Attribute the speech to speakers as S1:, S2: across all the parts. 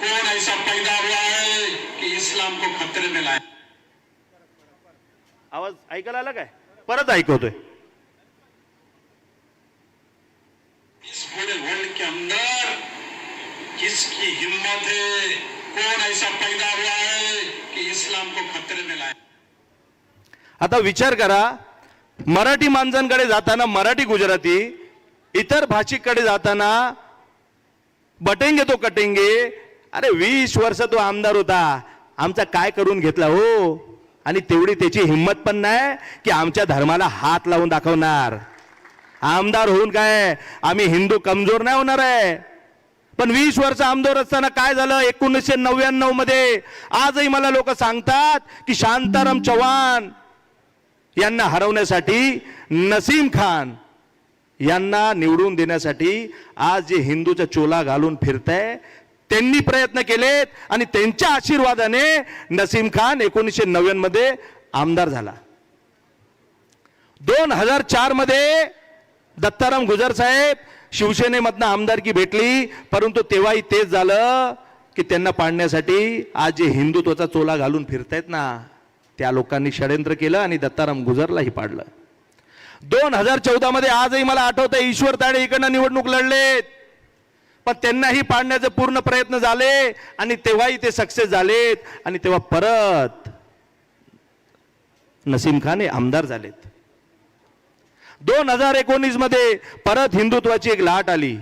S1: कौन ऐसा पैदा हुआ है कि इस्लाम को खतरे में लाए
S2: आवाज ऐकायला आला काय? परत ऐकवतोय.
S1: इस पूरे वर्ल्ड के अंदर किसकी हिम्मत है? कौन ऐसा पैदा हुआ है कि इस्लाम को खतरे में लाए
S2: आता विचार करा मराठी माणसांकडे जाताना मराठी गुजराती इतर भाषिककडे जाताना बटेंगे तो कटेंगे. अरे वीस वर्ष तो आमदार होता. आमचा काय करून घेतला हो? आणि तेवढी त्याची हिंमत पण नाही की आमच्या धर्माला हात लावून दाखवणार. आमदार होऊन काय? आम्ही हिंदू कमजोर नाही होणार आहे. पण वीस वर्ष आमदार असताना काय झालं? एकोणीसशे नव्याण्णवमध्ये आजही मला लोक सांगतात की शांताराम चव्हाण यांना हरवण्यासाठी नसीम खान यांना निवडून देण्यासाठी आज जे हिंदूचा चोला घालून फिरताय त्यांनी प्रयत्न केलेत आणि त्यांच्या आशीर्वादाने नसीम खान एकोणीसशे नव्याण्णवमध्ये आमदार झाला. दोन हजार चारमध्ये दत्ताराम गुजर साहेब शिवसेनेमधनं आमदारकी भेटली परंतु तेव्हाही तेच झालं की त्यांना पाडण्यासाठी आज जे हिंदुत्वाचा चोला घालून फिरतायत ना त्या लोकांनी षडयंत्र केलं आणि दत्ताराम गुजरलाही पाडलं. दोन हजार चौदा मध्ये आजही मला आठवतं ईश्वर ताडे इकडनं निवडणूक लढलेत. पण त्यांनाही पाडण्याचे पूर्ण प्रयत्न झाले आणि तेव्हाही ते सक्सेस झालेत. आणि तेव्हा परत नसीम खान हे आमदार झालेत. दोन हजार एकोणीसमध्ये परत हिंदुत्वाची एक लाट आली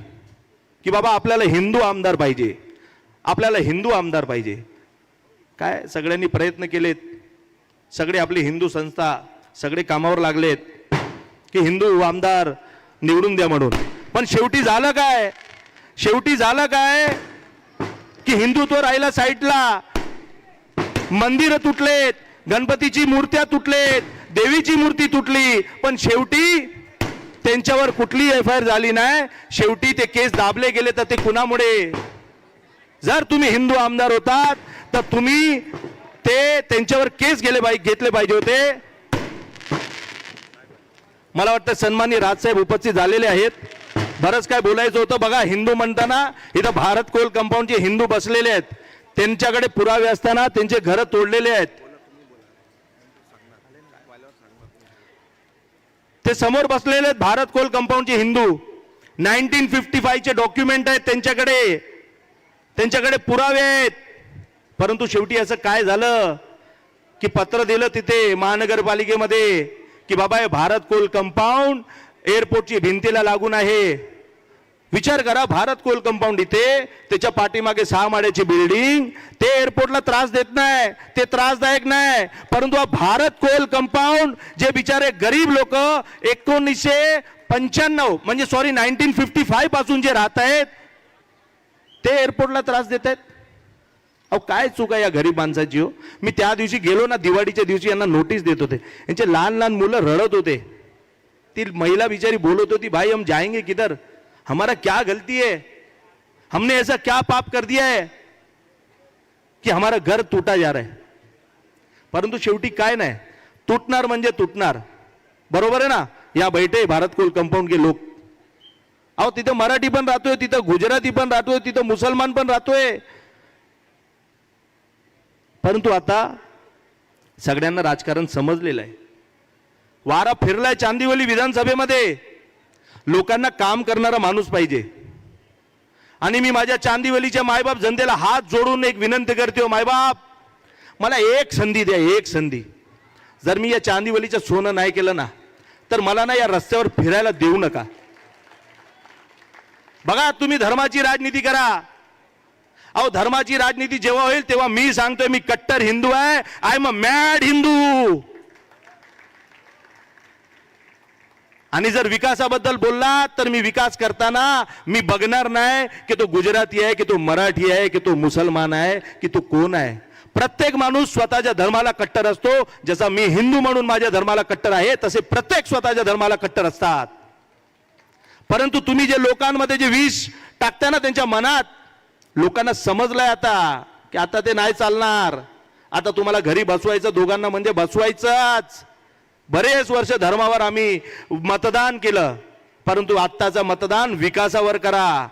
S2: की बाबा आपल्याला हिंदू आमदार पाहिजे. आपल्याला हिंदू आमदार पाहिजे. काय? सगळ्यांनी प्रयत्न केलेत. सगळे आपली हिंदू संस्था सगळे कामावर लागलेत. की हिंदू आमदार निवडून द्या म्हणून. पण शेवटी झालं काय? शेवटी झालं काय? की हिंदुत्व राहिला साईडला. मंदिरं तुटलेत गणपतीची मूर्त्या तुटलेत देवीची मूर्ती तुटली. पण शेवटी त्यांच्यावर कुठली एफ आय आर झाली नाही? शेवटी ते केस दाबले गेले तर ते कुणामुळे? जर तुम्ही हिंदू आमदार होतात तर तुम्ही ते त्यांच्यावर केस गेले पाहिजे घेतले पाहिजे होते. मला वाटतं सन्मानी राजसाहेब उपस्थित झालेले आहेत. बरंच काय बोलायचं होतं. बघा हिंदू म्हणताना इथं भारत कोल कंपाऊंडचे हिंदू बसलेले आहेत. त्यांच्याकडे पुरावे असताना त्यांचे घरं तोडलेले आहेत. ते समोर बसलेले आहेत भारत कोल कंपाऊंडचे हिंदू. नाईन्टीन फिफ्टी फायचे डॉक्युमेंट आहेत त्यांच्याकडे. त्यांच्याकडे पुरावे आहेत. परंतु शेवटी असं काय झालं? की पत्र दिलं तिथे महानगरपालिकेमध्ये. की बाबा हे भारत कोल कंपाऊंड एअरपोर्टची भिंतीला लागून आहे. विचार करा भारत कोल कंपाऊंड इथे त्याच्या पाठीमागे सहा माळ्याची बिल्डिंग ते एअरपोर्टला त्रास देत नाही ते त्रासदायक नाही. परंतु भारत कोल कंपाऊंड जे बिचारे गरीब लोक एकोणीसशे पंच्याण्णव म्हणजे सॉरी नाईन्टीन फिफ्टी फायपासून जे राहत आहेत ते एअरपोर्टला त्रास देत आहेत. अहो काय चूक आहे या गरीब माणसाची हो? मी त्या दिवशी गेलो ना दिवाळीच्या दिवशी यांना नोटीस देत होते. यांचे लहान लहान मुलं रडत होते. ती महिला बिचारी बोलत होती भाई हम जाएंगे किधर? हमारा क्या गलती है? हमने ऐसा क्या पाप कर दिया है कि हमारा घर तुटा जा रहा है? परंतु शेवटी काय नाही. तुटणार म्हणजे तुटणार. बरोबर आहे ना? या बैठे भारत कोल कंपाऊंड के लोक. अहो तिथं मराठी पण राहतोय तिथं गुजराती पण राहतोय तिथं मुसलमान पण राहतोय. परंतु आता सगळ्यांना राजकारण समजलेलं आहे. वारा फिरलाय चांदिवली विधानसभेमध्ये. लोकांना काम करणारा माणूस पाहिजे. आणि मी माझ्या चांदिवलीच्या मायबाप जनतेला हात जोडून एक विनंती करते हो मायबाप मला एक संधी द्या एक संधी. जर मी या चांदिवलीचं सोनं नाही केलं ना तर मला ना या रस्त्यावर फिरायला देऊ नका. बघा तुम्ही धर्माची राजनीती करा. अहो धर्माची राजनीती जेव्हा होईल तेव्हा मी सांगतोय मी कट्टर हिंदू आहे. I am a mad Hindu. आणि जर विकासाबद्दल बोलला तर मी विकास करताना मी बघणार नाही की तो गुजराती आहे की तो मराठी आहे की तो मुसलमान आहे की तो कोण आहे. प्रत्येक माणूस स्वतःच्या धर्माला कट्टर असतो. जसा मी हिंदू म्हणून माझ्या धर्माला कट्टर आहे तसे प्रत्येक स्वतःच्या धर्माला कट्टर असतात. परंतु तुम्ही जे लोकांमध्ये जे विष टाकता ना त्यांच्या मनात लोकांना समजलंय आता की आता ते नाही चालणार. आता तुम्हाला घरी बसवायचं दोघांना म्हणजे बसवायचंच. बरेच वर्ष धर्मावर आम्ही मतदान केलं परंतु आत्ताचं मतदान विकासावर करा.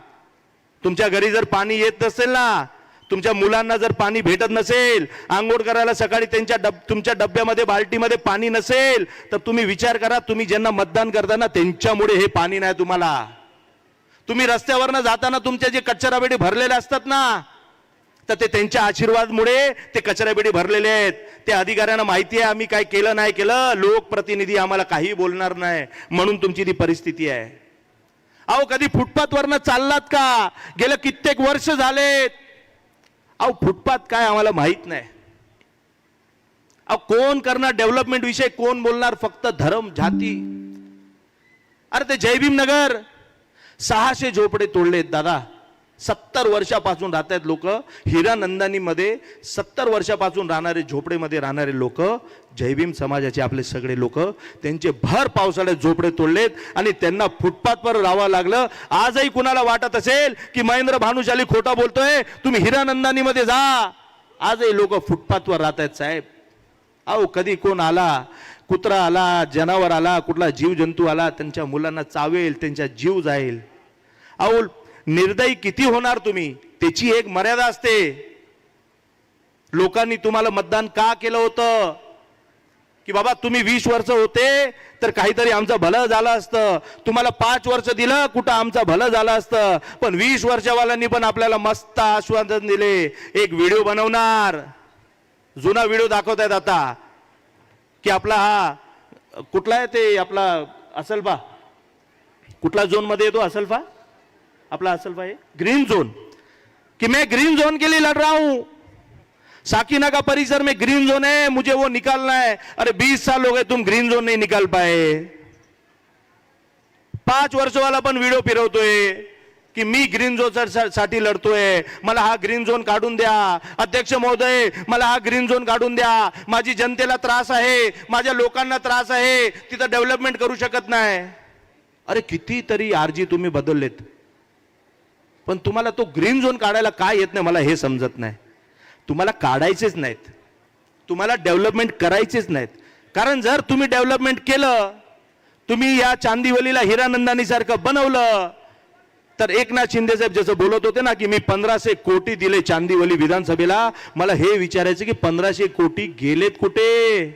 S2: तुमच्या घरी जर पाणी येत नसेल ना तुमच्या मुलांना जर पाणी भेटत नसेल आंघोळ करायला सकाळी त्यांच्या डब तुमच्या डब्यामध्ये बाल्टीमध्ये पाणी नसेल तर तुम्ही विचार करा तुम्ही ज्यांना मतदान करताना त्यांच्यामुळे हे पाणी नाही तुम्हाला. तुम्ही रस्त्यावरनं जाताना तुमच्या जे कचराबेडी भरलेले असतात ना तर ते त्यांच्या आशीर्वादमुळे ते कचराबेडी भरलेले आहेत. ते अधिकाऱ्यांना माहिती आहे आम्ही काय केलं नाही केलं लोकप्रतिनिधी आम्हाला काही बोलणार नाही म्हणून तुमची ती परिस्थिती आहे. अहो कधी फुटपाथवरनं चाललात का? गेलं कित्येक वर्ष झालेत. अहो फुटपाथ काय आम्हाला माहीत नाही. अहो कोण करणार डेव्हलपमेंट विषय कोण बोलणार फक्त धर्म जाती. अरे ते जयभीम नगर सहाशे झोपडे तोडलेत दादा. सत्तर वर्षापासून राहत आहेत लोक. हिरानंदानीमध्ये सत्तर वर्षापासून राहणारे झोपडेमध्ये राहणारे लोक जयभीम समाजाचे आपले सगळे लोक त्यांचे भर पावसाळ्यात झोपडे तोडलेत आणि त्यांना फुटपाथवर राहावं लागलं. आजही कुणाला वाटत असेल की महेंद्र भानुशाली खोटा बोलतोय? तुम्ही हिरानंदानीमध्ये जा. आजही लोक फुटपाथवर राहत आहेत साहेब. अहो कधी कोण आला? कुत्रा आला जनावर आला कुठला जीवजंतू आला त्यांच्या मुलांना चावेल त्यांचा जीव जाईल. अहो निर्दयी किती होणार तुम्ही? त्याची एक मर्यादा असते. लोकांनी तुम्हाला मतदान का केलं होतं? की बाबा तुम्ही वीस वर्ष होते तर काहीतरी आमचं भलं झालं असतं. तुम्हाला पाच वर्ष दिलं कुठं आमचं भलं झालं असतं? पण वीस वर्षवाल्यांनी पण आपल्याला मस्त आश्वासन दिले. एक व्हिडिओ बनवणार. जुना व्हिडिओ दाखवतायत आता. की आपला हा कुठला आहे ते आपला असलफा? कुठला झोनमध्ये येतो असलफा? आपला असल आहे ग्रीन जोन कि मैं ग्रीन जोन के लिए लड़ रहा हूं? साकिना का परिसर में ग्रीन जोन है मुझे वो निकालना है। अरे 20 साल हो गए तुम ग्रीन जोन नहीं निकाल पाए। पाच वर्ष वाला पण व्हिडिओ फिरवतोय की मी ग्रीन झोनसाठी लढतोय मला हा ग्रीन झोन काढून द्या. अध्यक्ष महोदय मला हा ग्रीन झोन काढून द्या. माझी जनतेला त्रास आहे माझ्या लोकांना त्रास आहे. तिथं डेव्हलपमेंट करू शकत नाही. अरे कितीतरी आरजी तुम्ही बदललेत. पण तुम्हाला तो ग्रीन झोन काढायला काय येत नाही मला हे समजत नाही. तुम्हाला काढायचेच नाहीत. तुम्हाला डेव्हलपमेंट करायचेच नाहीत. कारण जर तुम्ही डेव्हलपमेंट केलं तुम्ही या चांदीवलीला हिरानंदानी सारखं बनवलं तर एकनाथ शिंदे साहेब जसं बोलत होते ना की मी पंधराशे कोटी दिले चांदीवली विधानसभेला मला हे विचारायचं की पंधराशे कोटी गेलेत कुठे?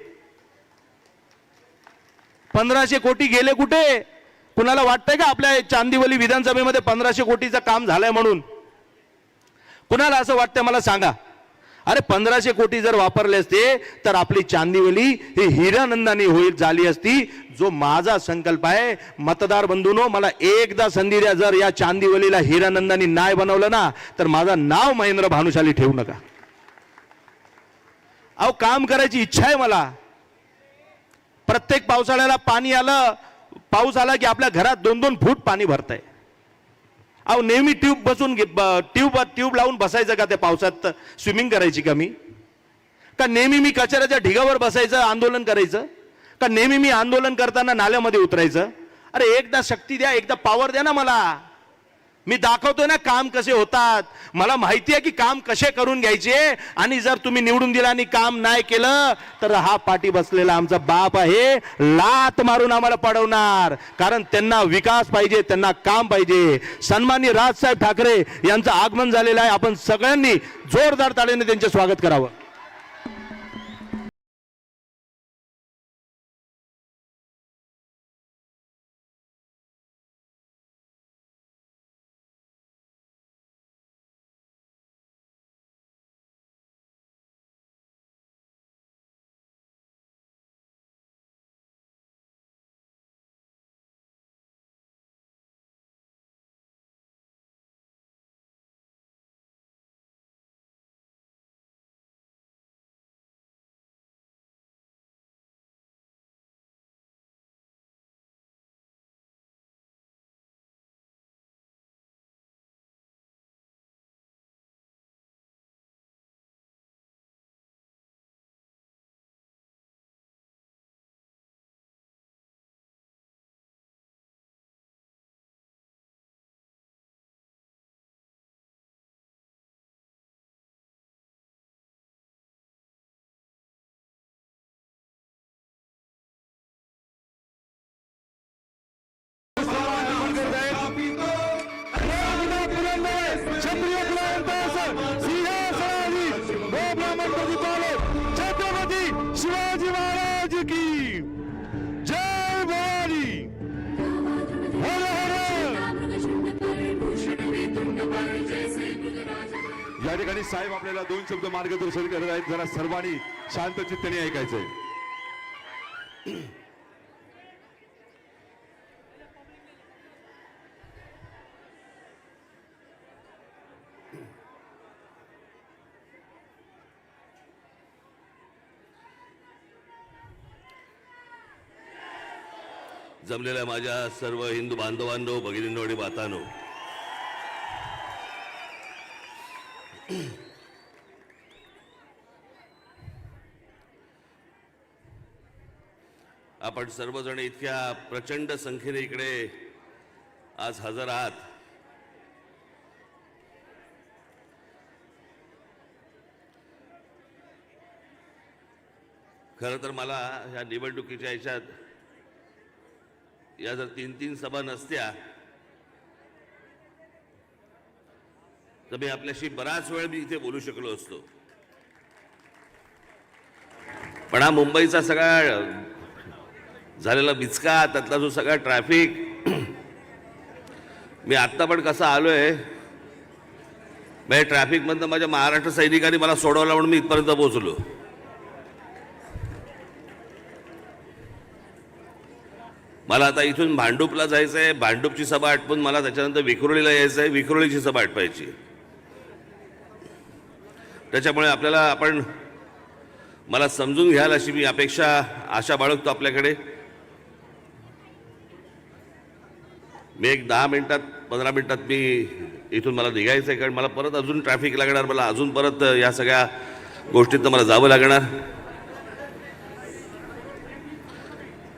S2: पंधराशे कोटी गेले कुठे? कुणाला वाटतंय का आपल्या चांदिवली विधानसभेमध्ये पंधराशे कोटीचं काम झालंय म्हणून? कुणाला असं वाटतंय मला सांगा. अरे पंधराशे कोटी जर वापरले असते तर आपली चांदिवली ही हिरानंदानी होईल झाली असती. जो माझा संकल्प आहे मतदार बंधूनो मला एकदा संधी द्या. जर या चांदिवलीला हिरानंदानी नाही बनवलं ना तर माझं नाव महेंद्र भानुशाली ठेवू नका. अहो काम करायची इच्छा आहे मला. प्रत्येक पावसाळ्याला पाणी आलं पाऊस आला की आपल्या घरात दोन दोन फूट पाणी भरतंय. अहो नेहमी ट्यूब बसून घे- ट्यूब ट्यूब लावून बसायचं का त्या पावसात? स्विमिंग करायची का मी? का नेहमी मी कचऱ्याच्या ढिगावर बसायचं आंदोलन करायचं? का नेहमी मी आंदोलन करताना नाल्यामध्ये उतरायचं? अरे एकदा शक्ती द्या एकदा पॉवर द्या ना मला. मी दाखवतोय ना काम कसे होतात. मला माहिती आहे की काम कसे करून घ्यायचे. आणि जर तुम्ही निवडून दिला आणि काम नाही केलं तर हा पाठी बसलेला आमचा बाप आहे. लात मारून आम्हाला पडवणार. कारण त्यांना विकास पाहिजे त्यांना काम पाहिजे. सन्माननीय राजसाहेब ठाकरे यांचं आगमन झालेलं आहे. आपण सगळ्यांनी जोरदार ताळीने त्यांचे स्वागत करावं.
S3: ठिकाणी साहेब आपल्याला दोन शब्द मार्गदर्शन करत आहेत. जरा सर्वांनी शांत चित्तने ऐकायचंय.
S4: जमलेल्या माझ्या सर्व हिंदू बांधवांनो भगिनींनो आणि मातांनो आपण सर्वजण इतक्या प्रचंड संख्येने इकडे आज हजर आहात. खरं तर मला ह्या निवडणुकीच्या ह्याच्यात या जर तीन तीन सभा नसत्या तर मी आपल्याशी बराच वेळ मी इथे बोलू शकलो असतो पण हा मुंबईचा सगळा झालेला बिचका त्यातला जो सगळा ट्रॅफिक मी आत्ता पण कसा आहे म्हणजे ट्रॅफिकमधनं माझ्या महाराष्ट्र सैनिकांनी मला सोडवला म्हणून मी इथपर्यंत पोहोचलो मला आता इथून भांडूपला जायचं आहे भांडूपची सभा आटपून मला त्याच्यानंतर विक्रोळीला यायचं आहे विक्रोळीची सभा आटपायची आहे. त्याच्यामुळे आपल्याला आपण मला समजून घ्याल अशी मी अपेक्षा आशा बाळगतो आपल्याकडे. मी एक दहा मिनिटात पंधरा मिनिटात मी इथून मला निघायचं आहे कारण मला परत अजून ट्रॅफिक लागणार मला अजून परत या सगळ्या गोष्टीतनं मला जावं लागणार.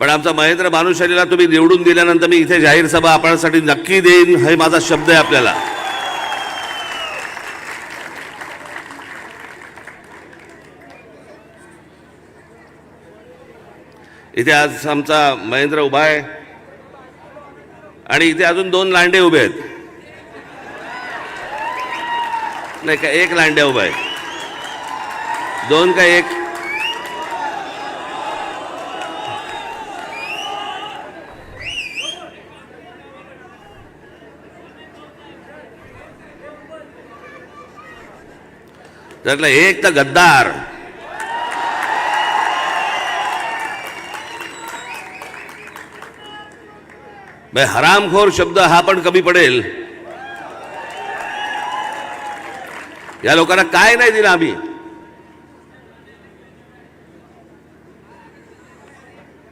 S4: पण आमचा महेंद्र भानुशालीला तुम्ही निवडून दिल्यानंतर मी इथे जाहीर सभा आपणासाठी नक्की देईन हे माझा शब्द आहे आपल्याला. इथे आज आमचा महेंद्र उभा आहे. आणि इथे अजून दोन लांडे उभे आहेत. नाही का एक लांड्या उभा आहे दोन का एक? त्यातला एक तर गद्दार. भाई हरामखोर शब्द हा पण कमी पडेल. या लोकांना काय नाही दिलं आम्ही.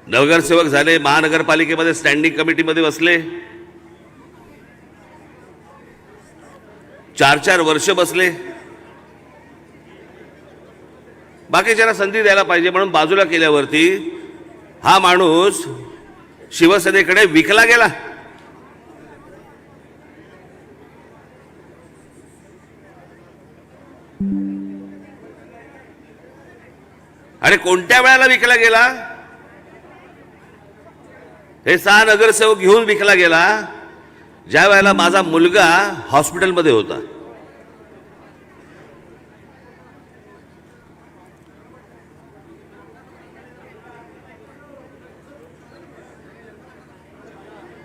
S4: नगरसेवक झाले महानगरपालिकेमध्ये स्टँडिंग कमिटीमध्ये बसले. चार चार वर्ष बसले. बाकीच्याला संधी द्यायला पाहिजे म्हणून बाजूला केल्यावरती हा माणूस शिवसेनेकडे विकला गेला. आणि कोणत्या वेळाला विकला गेला? हे सहा नगरसेवक घेऊन विकला गेला ज्या वेळेला माझा मुलगा हॉस्पिटलमध्ये होता.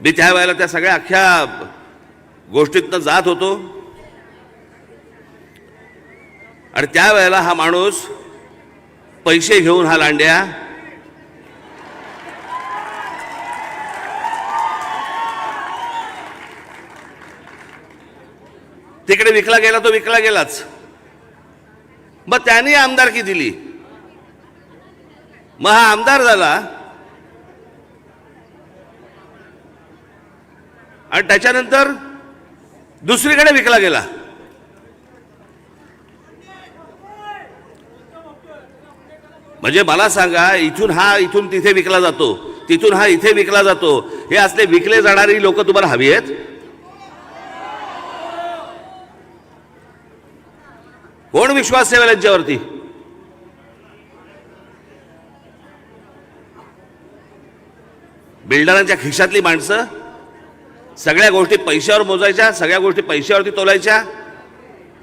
S4: मी त्यावेळेला त्या सगळ्या अख्ख्या गोष्टीतनं जात होतो. आणि त्यावेळेला हा माणूस पैसे घेऊन हा लांड्या तिकडे विकला गेला तो विकला गेलाच. मग त्याने आमदारकी दिली. मग हा आमदार झाला. आणि त्याच्यानंतर दुसरीकडे विकला गेला. म्हणजे मला सांगा इथून हा इथून तिथे विकला जातो तिथून हा इथे विकला जातो हे असले विकले जाणारी लोक तुम्हाला हवी आहेत? कोण विश्वास ठेवेल यांच्यावरती? बिल्डरांच्या खिशातली माणसं? सगळ्या गोष्टी पैशावर मोजायच्या सगळ्या गोष्टी पैशावरती तोलायच्या.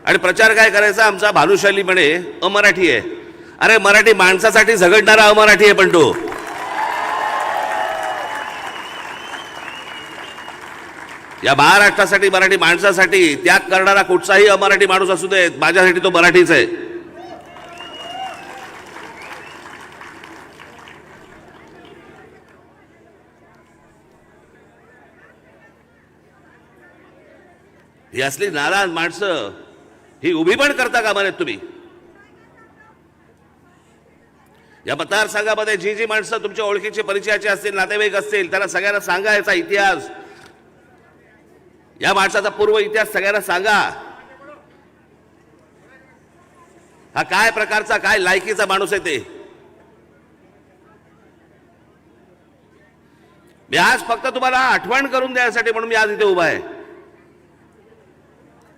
S4: आणि प्रचार काय करायचा? आमचा भानुशाली म्हणे अमराठी आहे. अरे मराठी माणसासाठी झगडणारा अमराठी आहे पण तो. या महाराष्ट्रासाठी मराठी माणसासाठी त्याग करणारा कुठचाही अमराठी माणूस असू दे माझ्यासाठी तो मराठीच आहे. ही असली नाराज माणसं ही उभी पण करता का म्हणत तुम्ही. या मतदारसंघामध्ये जी जी माणसं तुमच्या ओळखीचे परिचयाचे असतील नातेवाईक असतील त्यांना सगळ्यांना सांगा याचा इतिहास. या माणसाचा पूर्व इतिहास सगळ्यांना सांगा. हा काय प्रकारचा काय लायकीचा माणूस आहे ते? मी आज फक्त तुम्हाला आठवण करून द्यायसाठी म्हणून मी आज इथे उभा आहे.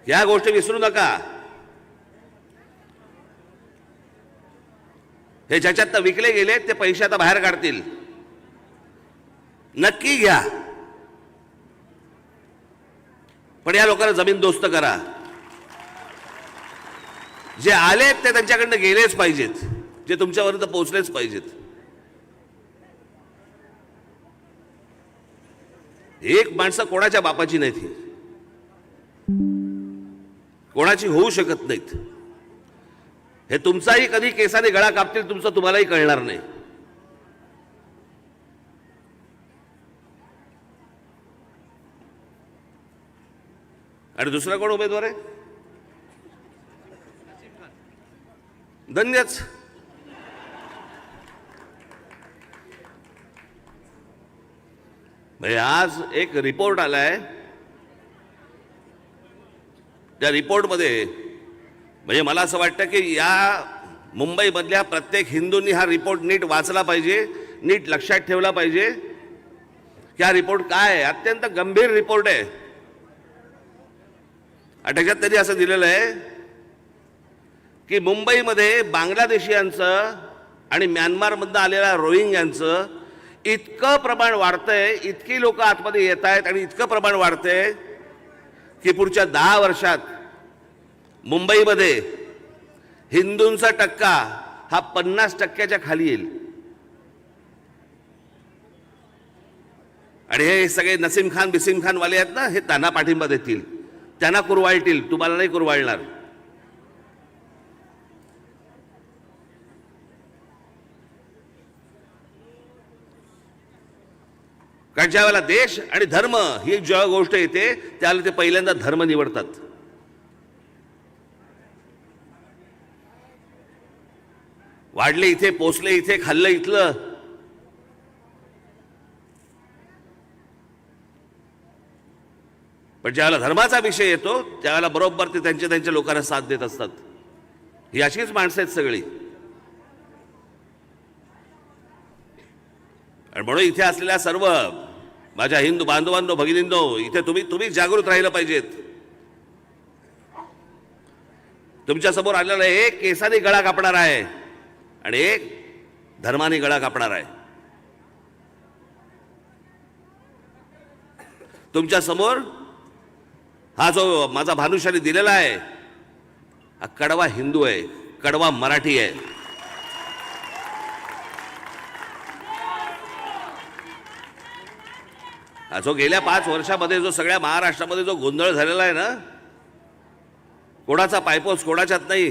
S4: ह्या गोष्टी विसरू नका. हे ज्याच्यात विकले गेले ते पैसे आता बाहेर काढतील. नक्की घ्या. पण या लोकांना जमीन दोस्त करा. जे आलेत ते त्यांच्याकडनं गेलेच पाहिजेत. जे तुमच्यापर्यंत पोहोचलेच पाहिजेत. एक माणसं कोणाच्या बापाची नाहीत ही? कोणाची होऊ शकत नाहीत. हे तुमचाही कधी केसाने गळा कापतील तुमचं तुम्हालाही कळणार नाही. आणि दुसरा कोण उमेदवार आहे? धन्यच. म्हणजे आज एक रिपोर्ट आलाय. त्या रिपोर्टमध्ये म्हणजे मला असं वाटतं की या मुंबईमधल्या प्रत्येक हिंदूंनी हा रिपोर्ट नीट वाचला पाहिजे नीट लक्षात ठेवला पाहिजे. की हा रिपोर्ट काय आहे? अत्यंत गंभीर रिपोर्ट आहे. आणि त्याच्यात त्यांनी असं दिलेलं आहे की मुंबईमध्ये बांगलादेशीयांचं आणि म्यानमारमधनं आलेल्या रोहिंग्यांचं इतकं प्रमाण वाढतंय इतकी लोक आतमध्ये येत आहेत आणि इतकं प्रमाण वाढतंय की पुढच्या दहा वर्षात मुंबईमध्ये हिंदूंचा टक्का हा पन्नास टक्क्याच्या खाली येईल. आणि हे सगळे नसीम खान बिसीम खान वाले आहेत ना हे त्यांना पाठिंबा देतील. त्यांना कुरवाळतील. तुम्हाला नाही कुरवाळणार. कारण ज्या वेळेला देश आणि धर्म ही ज्या गोष्ट येते त्यावेळेला ते पहिल्यांदा धर्म निवडतात. वाढले इथे पोचले इथे खाल्लं इथलं. पण ज्यावेळेला धर्माचा विषय येतो त्यावेळेला बरोबर ते त्यांच्या त्यांच्या लोकांना साथ देत असतात. ही अशीच माणसं आहेत सगळी. आणि म्हणून इथे असलेल्या सर्व माझ्या हिंदू बांधवांनो भगिनींनो इथे तुम्ही तुम्ही जागृत राहिलं पाहिजेत. तुमच्यासमोर आलेला एक केसाने गळा कापणार आहे. आणि एक धर्माने गळा कापणार आहे. तुमच्यासमोर हा जो माझा भानुशाली दिलेला आहे हा कडवा हिंदू आहे कडवा मराठी आहे. जो गेल्या पाच वर्षामध्ये जो सगळ्या महाराष्ट्रामध्ये जो गोंधळ झालेला आहे ना कोणाचा पायपोस कोणाच्यात नाही.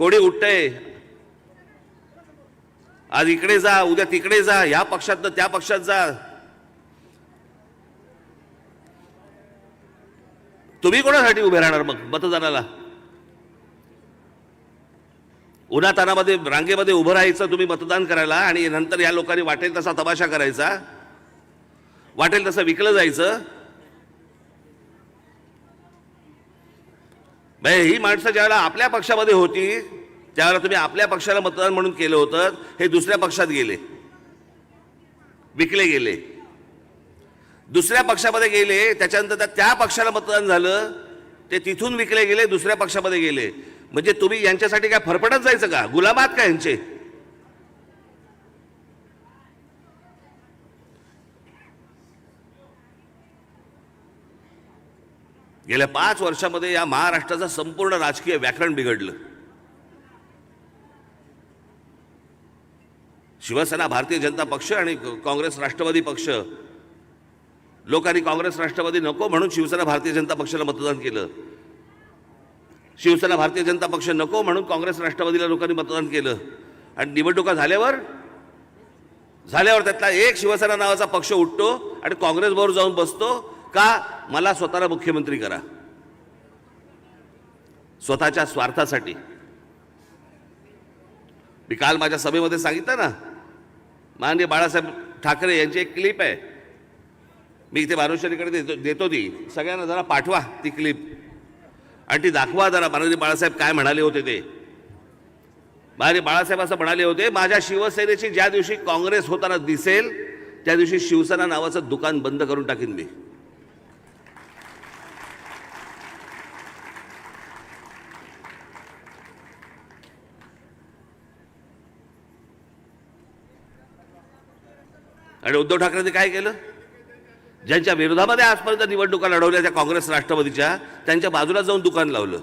S4: कोणी उठतंय? आज इकडे जा उद्या तिकडे जा ह्या पक्षात त्या पक्षात जा. तुम्ही कोणासाठी उभे राहणार मग मतदानाला? उन्हातानामध्ये रांगेमध्ये उभं राहायचं तुम्ही मतदान करायला आणि नंतर या लोकांनी वाटेल तसा तमाशा करायचा. वाटेल तसं विकलं जायचं. म्हणजे ही माणसं ज्यावेळेला आपल्या पक्षामध्ये होती त्यावेळेला तुम्ही आपल्या पक्षाला मतदान म्हणून केलं होतं हे दुसऱ्या पक्षात गेले. विकले गेले. दुसऱ्या पक्षामध्ये गेले त्याच्यानंतर त्या- त्या पक्षाला मतदान झालं ते तिथून विकले गेले दुसऱ्या पक्षामध्ये गेले. म्हणजे तुम्ही यांच्यासाठी काय फरफडत जायचं का? गुलामात का यांचे? गेल्या पाच वर्षामध्ये या महाराष्ट्राचं संपूर्ण राजकीय व्याकरण बिघडलं. शिवसेना भारतीय जनता पक्ष आणि काँग्रेस राष्ट्रवादी पक्ष. लोकांनी काँग्रेस राष्ट्रवादी नको म्हणून शिवसेना भारतीय जनता पक्षाला मतदान केलं. शिवसेना भारतीय जनता पक्ष नको म्हणून काँग्रेस राष्ट्रवादीला लोकांनी मतदान केलं. आणि निवडणुका झाल्यावर झाल्यावर त्यातला एक शिवसेना नावाचा पक्ष उठतो आणि काँग्रेसबरोबर जाऊन बसतो. का? मला स्वतःला मुख्यमंत्री करा. स्वतःच्या स्वार्थासाठी. मी काल माझ्या सभेमध्ये सांगितलं ना माननीय बाळासाहेब ठाकरे यांची एक क्लिप आहे. मी इथे बानुशालीकडे देतो देतो ती. सगळ्यांना जरा पाठवा ती क्लिप. आणि ती दाखवा जरा माननीय बाळासाहेब काय म्हणाले होते ते. माननीय बाळासाहेब असं म्हणाले होते माझ्या शिवसेनेची ज्या दिवशी काँग्रेस होताना दिसेल त्या दिवशी शिवसेना नावाचं दुकान बंद करून टाकीन मी. आणि उद्धव ठाकरेंनी काय केलं? ज्यांच्या विरोधामध्ये आजपर्यंत निवडणुका लढवल्या त्या काँग्रेस राष्ट्रवादीच्या त्यांच्या बाजूला जाऊन दुकान लावलं.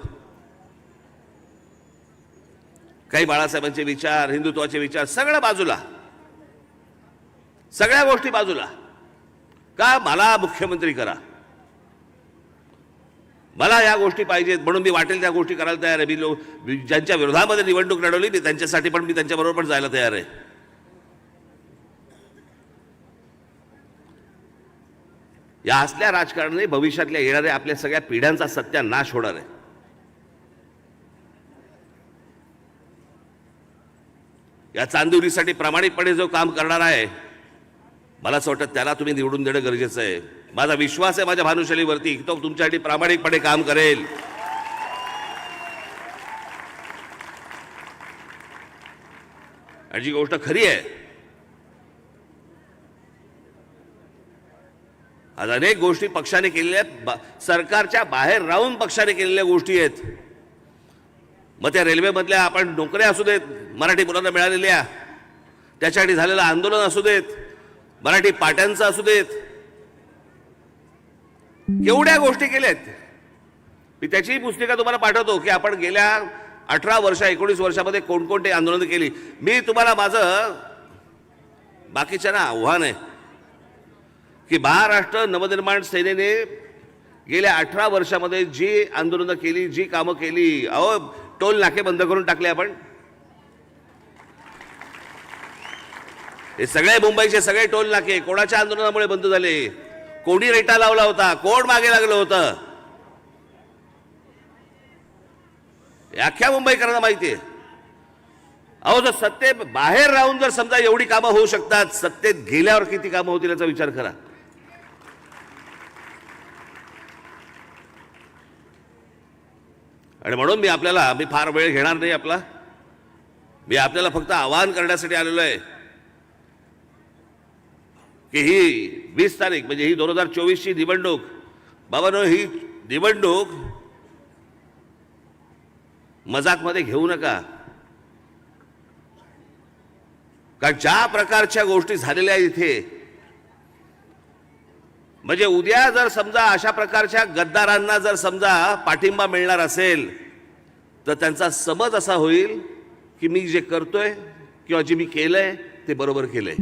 S4: काही बाळासाहेबांचे विचार हिंदुत्वाचे विचार सगळ्या बाजूला. सगळ्या गोष्टी बाजूला. का मला मुख्यमंत्री करा? मला या गोष्टी पाहिजेत म्हणून मी वाटेल त्या गोष्टी करायला तयार आहे. मी लोक ज्यांच्या विरोधामध्ये निवडणूक लढवली मी त्यांच्यासाठी पण मी त्यांच्याबरोबर पण जायला तयार आहे. या असल्या राजकारणाने भविष्यातल्या येणाऱ्या आपल्या सगळ्या पिढ्यांचा सत्यानाश होणार आहे. या चांदिवलीसाठी प्रामाणिकपणे जो काम करणार आहे मला असं वाटतं त्याला तुम्ही निवडून देणं गरजेचं आहे. माझा विश्वास आहे माझ्या भानुशालीवरती तो तुमच्यासाठी प्रामाणिकपणे काम करेल. आणि जी गोष्ट खरी आहे आज अनेक गोष्टी पक्षाने केलेल्या आहेत. बा- सरकारच्या बाहेर राहून पक्षाने केलेल्या गोष्टी आहेत. मग त्या रेल्वेमधल्या आपण नोकऱ्या असू देत मराठी मुलांना मिळालेल्या. त्याच्यासाठी झालेलं आंदोलन असू देत मराठी पाट्यांचं असू देत. केवढ्या गोष्टी केल्यात मी त्याचीही पुस्तिका तुम्हाला पाठवतो की आपण गेल्या अठरा वर्ष एकोणीस वर्षामध्ये कोणकोणते आंदोलनं केली. मी तुम्हाला माझं बाकीच्यांना आव्हान आहे. की महाराष्ट्र नवनिर्माण सेनेने गेल्या अठरा वर्षामध्ये जी आंदोलनं केली जी कामं केली अहो टोल नाके बंद करून टाकले आपण. हे सगळे मुंबईचे सगळे टोल नाके कोणाच्या आंदोलनामुळे बंद झाले? कोणी रेटा लावला होता? कोण मागे लागलं होतं? अख्ख्या मुंबईकरांना माहिती आहे अहो जर सत्ते बाहेर राहून जर समजा एवढी कामं होऊ शकतात सत्तेत गेल्यावर किती कामं होतील याचा विचार करा. आणि म्हणून मी आपल्याला मी फार वेळ घेणार नाही आपला. मी आपल्याला फक्त आवाहन करण्यासाठी आलेलो आहे. की ही वीस तारीख म्हणजे ही दोन हजार चोवीसची निवडणूक बाबानो ही निवडणूक मजाकमध्ये घेऊ नका. कारण ज्या प्रकारच्या गोष्टी झालेल्या आहेत इथे म्हणजे उद्या जर समजा अशा प्रकारच्या गद्दारांना जर समजा पाठिंबा मिळणार असेल तर त्यांचा समज असा होईल की मी जे करतोय किंवा जे मी केलंय ते बरोबर केलंय.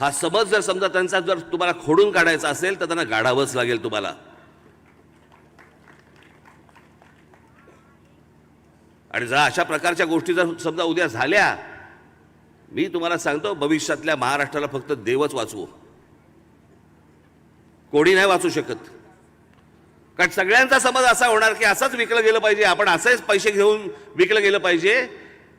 S4: हा समज जर समजा त्यांचा जर तुम्हाला खोडून काढायचा असेल तर त्यांना गाढावंच लागेल तुम्हाला. आणि जर अशा प्रकारच्या गोष्टी जर समजा उद्या झाल्या मी तुम्हाला सांगतो भविष्यातल्या महाराष्ट्राला फक्त देवच वाचवू. कोणी नाही वाचू शकत. कारण सगळ्यांचा समज असा होणार की असंच विकलं गेलं पाहिजे आपण असेच पैसे घेऊन विकलं गेलं पाहिजे.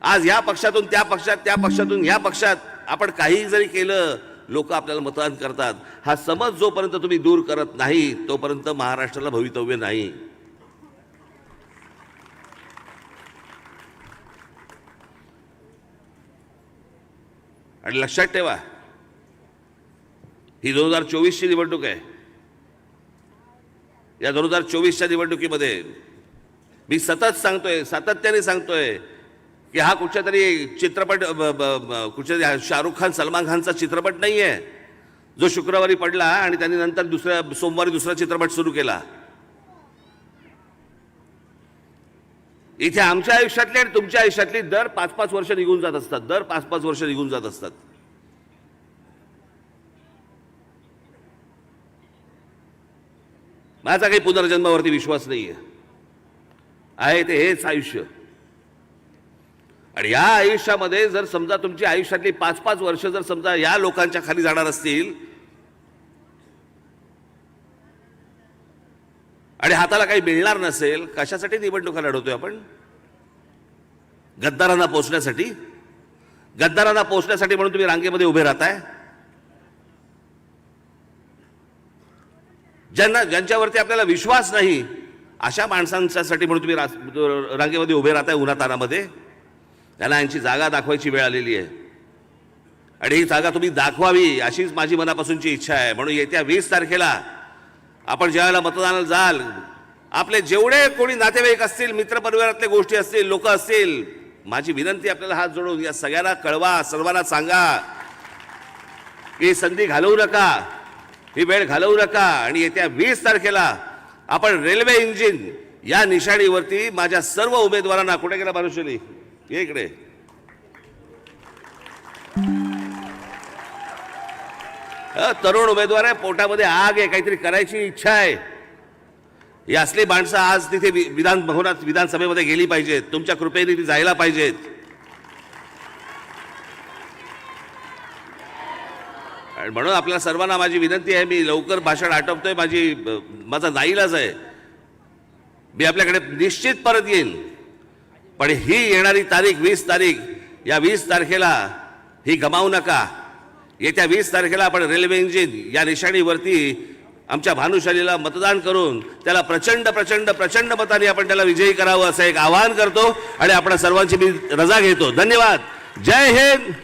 S4: आज या पक्षातून त्या पक्षात त्या पक्षातून या पक्षात आपण काही जरी केलं लोक आपल्याला मतदान करतात. हा समज जोपर्यंत तुम्ही दूर करत नाही तोपर्यंत महाराष्ट्राला भवितव्य नाही. आणि लक्षात ठेवा ही दोन हजार चोवीसची निवडणूक आहे. या दोन हजार चोवीसच्या निवडणुकीमध्ये मी सतत सांगतोय सातत्याने सांगतोय की हा कुठच्या तरी चित्रपट ब- ब- कुठच्या तरी शाहरुख खान सलमान खानचा चित्रपट नाही आहे जो शुक्रवारी पडला आणि त्यांनी नंतर दुसऱ्या सोमवारी दुसरा चित्रपट सुरू केला. इथे आमच्या आयुष्यातली आणि तुमच्या आयुष्यातली दर पाच पाच वर्ष निघून जात असतात. दर पाच पाच वर्ष निघून जात असतात. माझा काही पुनर्जन्मावरती विश्वास नाहीये. आहे ते हेच आयुष्य. आणि या आयुष्यामध्ये जर समजा तुमची आयुष्यातली पाच पाच वर्ष जर समजा या लोकांच्या खाली जाणार असतील आणि हाताला काही मिळणार नसेल कशासाठी निवडणुका लढवतोय आपण? गद्दारांना पोचण्यासाठी? गद्दारांना पोचण्यासाठी म्हणून तुम्ही रांगेमध्ये उभे राहताय? ज्यांना ज्यांच्यावरती आपल्याला विश्वास नाही अशा माणसांसाठी म्हणून तुम्ही रांगेमध्ये उभे राहताय उन्हातानामध्ये. त्यांना यांची जागा दाखवायची वेळ आलेली आहे. आणि ही जागा तुम्ही दाखवावी अशीच माझी मनापासूनची इच्छा आहे. म्हणून येत्या वीस तारखेला आपण ज्यावेळेला मतदानाला जाल आपले जेवढे कोणी नातेवाईक असतील मित्रपरिवारातले गोष्टी असतील लोक असतील माझी विनंती आपल्याला हात जोडून या सगळ्यांना कळवा सर्वांना सांगा. की ही संधी घालवू नका ही वेळ घालवू नका. आणि येत्या वीस तारखेला आपण रेल्वे इंजिन या निशाणीवरती माझ्या सर्व उमेदवारांना कुठे गेला मानुषली इकडे. तरुण उमेदवार आहे पोटामध्ये आग आहे काहीतरी करायची इच्छा आहे. ही असली माणसं आज तिथे वि- विधान भवनात विधानसभेमध्ये गेली पाहिजेत. तुमच्या कृपेने ती जायला पाहिजेत. म्हणून आपल्या सर्वांना माझी विनंती आहे मी लवकर भाषण आटपतोय माझी माझा नाईलाच आहे. मी आपल्याकडे निश्चित परत येईन. पण ही येणारी तारीख वीस तारीख या वीस तारखेला ही गमावू नका. येत्या वीस तारखेला आपण रेल्वे इंजिन या निशाणीवरती आमच्या भानुशालीला मतदान करून त्याला प्रचंड प्रचंड प्रचंड मताने आपण त्याला विजयी करावं असं एक आवाहन करतो. आणि आपण सर्वांची मी रजा घेतो. धन्यवाद. जय हिंद.